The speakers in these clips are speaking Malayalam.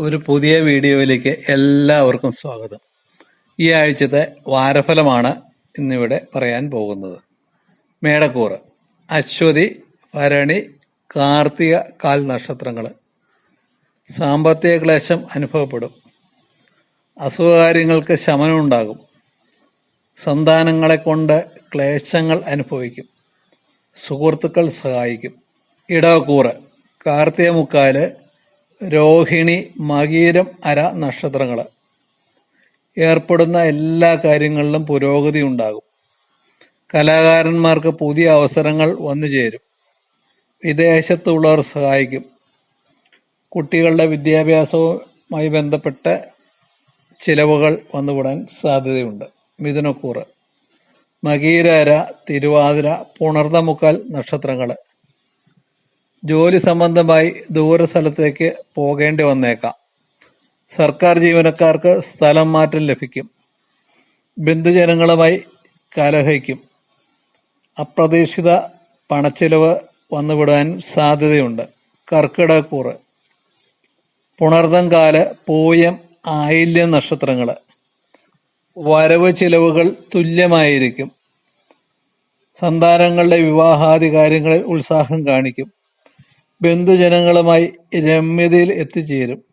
ഒരു പുതിയ വീഡിയോയിലേക്ക് എല്ലാവർക്കും സ്വാഗതം. ഈ ആഴ്ചത്തെ വാരഫലമാണ് ഇന്നിവിടെ പറയാൻ പോകുന്നത്. മേടക്കൂറ് അശ്വതി ഭരണി കാർത്തിക കാൽ നക്ഷത്രങ്ങൾ സാമ്പത്തിക ക്ലേശം അനുഭവപ്പെടും. അസുഖകാര്യങ്ങൾക്ക് ശമനമുണ്ടാകും. സന്താനങ്ങളെ കൊണ്ട് ക്ലേശങ്ങൾ അനുഭവിക്കും. സുഹൃത്തുക്കൾ സഹായിക്കും. ഇടവക്കൂറ് കാർത്തിക മുക്കാൽ രോഹിണി മകീരം അര നക്ഷത്രങ്ങൾ ഏർപ്പെടുന്ന എല്ലാ കാര്യങ്ങളിലും പുരോഗതി ഉണ്ടാകും. കലാകാരന്മാർക്ക് പുതിയ അവസരങ്ങൾ വന്നു ചേരും. വിദേശത്തുള്ളവർ സഹായിക്കും. കുട്ടികളുടെ വിദ്യാഭ്യാസവുമായി ബന്ധപ്പെട്ട ചിലവുകൾ വന്നുവിടാൻ സാധ്യതയുണ്ട്. മിഥുനക്കൂറ് മകീരര തിരുവാതിര പുണർന്നമുക്കാൽ നക്ഷത്രങ്ങൾ ജോലി സംബന്ധമായി ദൂര സ്ഥലത്തേക്ക് പോകേണ്ടി വന്നേക്കാം. സർക്കാർ ജീവനക്കാർക്ക് സ്ഥലം മാറ്റം ലഭിക്കും. ബന്ധുജനങ്ങളുമായി കലഹിക്കും അപ്രതീക്ഷിത പണച്ചിലവ് വന്നുവിടാൻ സാധ്യതയുണ്ട്. കർക്കിടകൂറ് പുണർദം കാൽ പൂയം ആയില്യം നക്ഷത്രങ്ങൾ വരവ് ചിലവുകൾ തുല്യമായിരിക്കും. സന്താനങ്ങളുടെ വിവാഹാദി കാര്യങ്ങളിൽ ഉത്സാഹം കാണിക്കും. ബന്ധുജനങ്ങളുമായി രമ്യതയിൽ എത്തിച്ചേരും.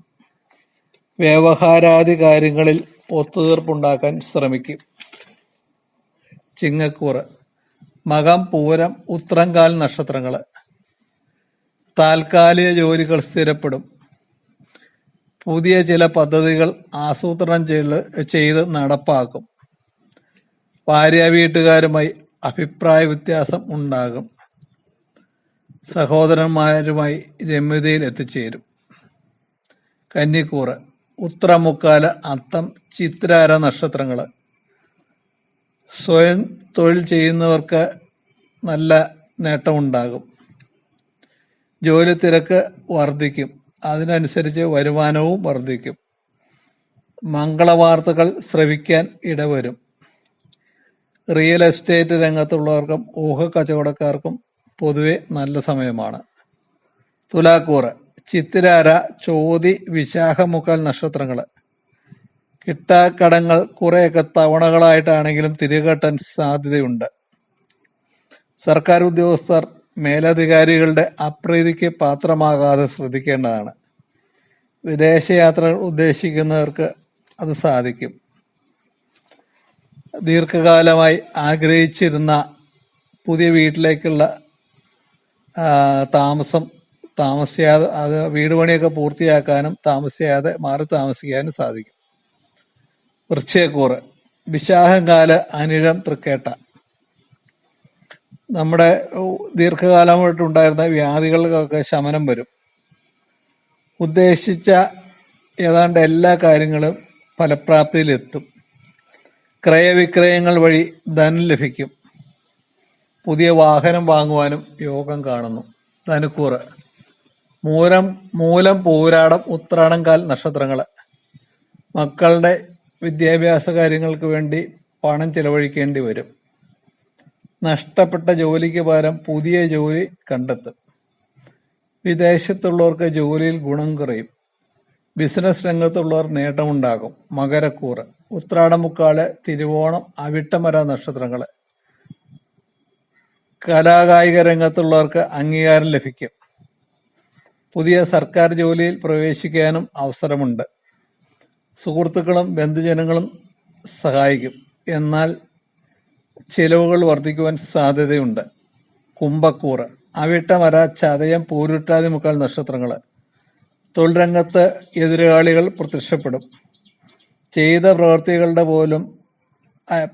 വ്യവഹാരാദി കാര്യങ്ങളിൽ ഒത്തുതീർപ്പുണ്ടാക്കാൻ ശ്രമിക്കും. ചിങ്ങക്കൂറ്. മകം പൂരം ഉത്രങ്കാൽ നക്ഷത്രങ്ങൾ. താൽക്കാലിക ജോലികൾ സ്ഥിരപ്പെടും. പുതിയ ചില പദ്ധതികൾ ആസൂത്രണം ചെയ്ത് ചെയ്ത് നടപ്പാക്കും. ഭാര്യ വീട്ടുകാരുമായി അഭിപ്രായ വ്യത്യാസം ഉണ്ടാകും. സഹോദരന്മാരുമായി രമ്യതയിൽ എത്തിച്ചേരും. കന്നിക്കൂറ് ഉത്രമുക്കാല അത്തം ചിത്രാര നക്ഷത്രങ്ങൾ സ്വയം തൊഴിൽ ചെയ്യുന്നവർക്ക് നല്ല നേട്ടമുണ്ടാകും. ജോലി തിരക്ക് വർദ്ധിക്കും. അതിനനുസരിച്ച് വരുമാനവും വർദ്ധിക്കും. മംഗളവാർത്തകൾ ശ്രവിക്കാൻ ഇടവരും. റിയൽ എസ്റ്റേറ്റ് രംഗത്തുള്ളവർക്കും ഊഹക്കച്ചവടക്കാർക്കും പൊതുവെ നല്ല സമയമാണ്. തുലാക്കൂറ് ചിത്തിരാര ചോതി വിശാഖമുക്കാൽ നക്ഷത്രങ്ങൾ കിട്ടാക്കടങ്ങൾ കുറെയൊക്കെ തവണകളായിട്ടാണെങ്കിലും തിരികെട്ടാൻ സാധ്യതയുണ്ട്. സർക്കാർ ഉദ്യോഗസ്ഥർ മേലധികാരികളുടെ അപ്രീതിക്ക് പാത്രമാകാതെ ശ്രദ്ധിക്കേണ്ടതാണ്. വിദേശയാത്രകൾ ഉദ്ദേശിക്കുന്നവർക്ക് അത് സാധിക്കും. ദീർഘകാലമായി ആഗ്രഹിച്ചിരുന്ന പുതിയ വീട്ടിലേക്കുള്ള താമസം താമസിയാതെ അത് വീട് പണിയൊക്കെ പൂർത്തിയാക്കാനും താമസിയാതെ മാറി താമസിക്കാനും സാധിക്കും. വൃക്ഷയക്കൂറ് വിശാഹങ്കാല അനിഴം തൃക്കേട്ട. നമ്മുടെ ദീർഘകാലമായിട്ടുണ്ടായിരുന്ന വ്യാധികൾക്കൊക്കെ ശമനം വരും. ഉദ്ദേശിച്ച ഏതാണ്ട് എല്ലാ കാര്യങ്ങളും ഫലപ്രാപ്തിയിലെത്തും. ക്രയവിക്രയങ്ങൾ വഴി ധനം ലഭിക്കും. പുതിയ വാഹനം വാങ്ങുവാനും യോഗം കാണുന്നു. ധനുക്കൂറ് മൂലം മൂലം പൂരാടം ഉത്രാടം കാൽ നക്ഷത്രങ്ങൾ മക്കളുടെ വിദ്യാഭ്യാസ കാര്യങ്ങൾക്ക് വേണ്ടി പണം ചെലവഴിക്കേണ്ടി വരും. നഷ്ടപ്പെട്ട ജോലിക്ക് പകരം പുതിയ ജോലി കണ്ടെത്തും. വിദേശത്തുള്ളവർക്ക് ജോലിയിൽ ഗുണം കുറയും. ബിസിനസ് രംഗത്തുള്ളവർ നേട്ടമുണ്ടാകും. മകരക്കൂറ്. ഉത്രാടമുക്കാൽ തിരുവോണം അവിട്ടമര നക്ഷത്രങ്ങൾ കലാകായിക രംഗത്തുള്ളവർക്ക് അംഗീകാരം ലഭിക്കും. പുതിയ സർക്കാർ ജോലിയിൽ പ്രവേശിക്കാനും അവസരമുണ്ട്. സുഹൃത്തുക്കളും ബന്ധുജനങ്ങളും സഹായിക്കും. എന്നാൽ ചിലവുകൾ വർദ്ധിക്കുവാൻ സാധ്യതയുണ്ട്. കുംഭക്കൂറ് അവിട്ടമര ചതയം പൂരുട്ടാതി മുക്കാൽ നക്ഷത്രങ്ങൾ. തൊഴിൽ രംഗത്ത് എതിരാളികൾ പ്രത്യക്ഷപ്പെടും. ചെയ്ത പ്രവൃത്തികളുടെ പോലും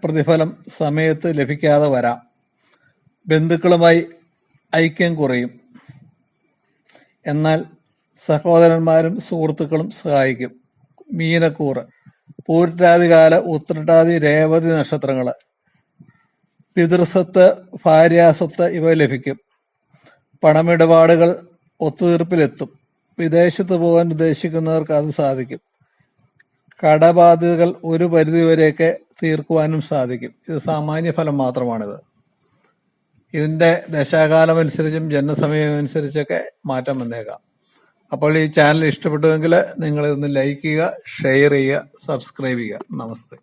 പ്രതിഫലം സമയത്ത് ലഭിക്കാതെ വരാം. ബന്ധുക്കളുമായി ഐക്യം കുറയും. എന്നാൽ സഹോദരന്മാരും സുഹൃത്തുക്കളും സഹായിക്കും. മീനക്കൂറ് പൂരിട്ടാതികാല ഉത്രട്ടാതി രേവതി നക്ഷത്രങ്ങൾ പിതൃസ്വത്ത് ഭാര്യാസ്വത്ത് ഇവ ലഭിക്കും. പണമിടപാടുകൾ ഒത്തുതീർപ്പിലെത്തും. വിദേശത്ത് പോകാൻ ഉദ്ദേശിക്കുന്നവർക്ക് അത് സാധിക്കും. കടബാധ്യതകൾ ഒരു പരിധിവരെയൊക്കെ തീർക്കുവാനും സാധിക്കും. ഇത് സാമാന്യ ഫലം മാത്രമാണിത്. ഇതിന്റെ ദശാകാലം അനുസരിച്ചും ജനസമയം അനുസരിച്ചൊക്കെ മാറ്റം വന്നേക്കാം. അപ്പോൾ ഈ ചാനൽ ഇഷ്ടപ്പെട്ടുവെങ്കിൽ നിങ്ങളിതൊന്ന് ലൈക്ക് ചെയ്യുക ഷെയർ ചെയ്യുക സബ്സ്ക്രൈബ് ചെയ്യുക. നമസ്തേ.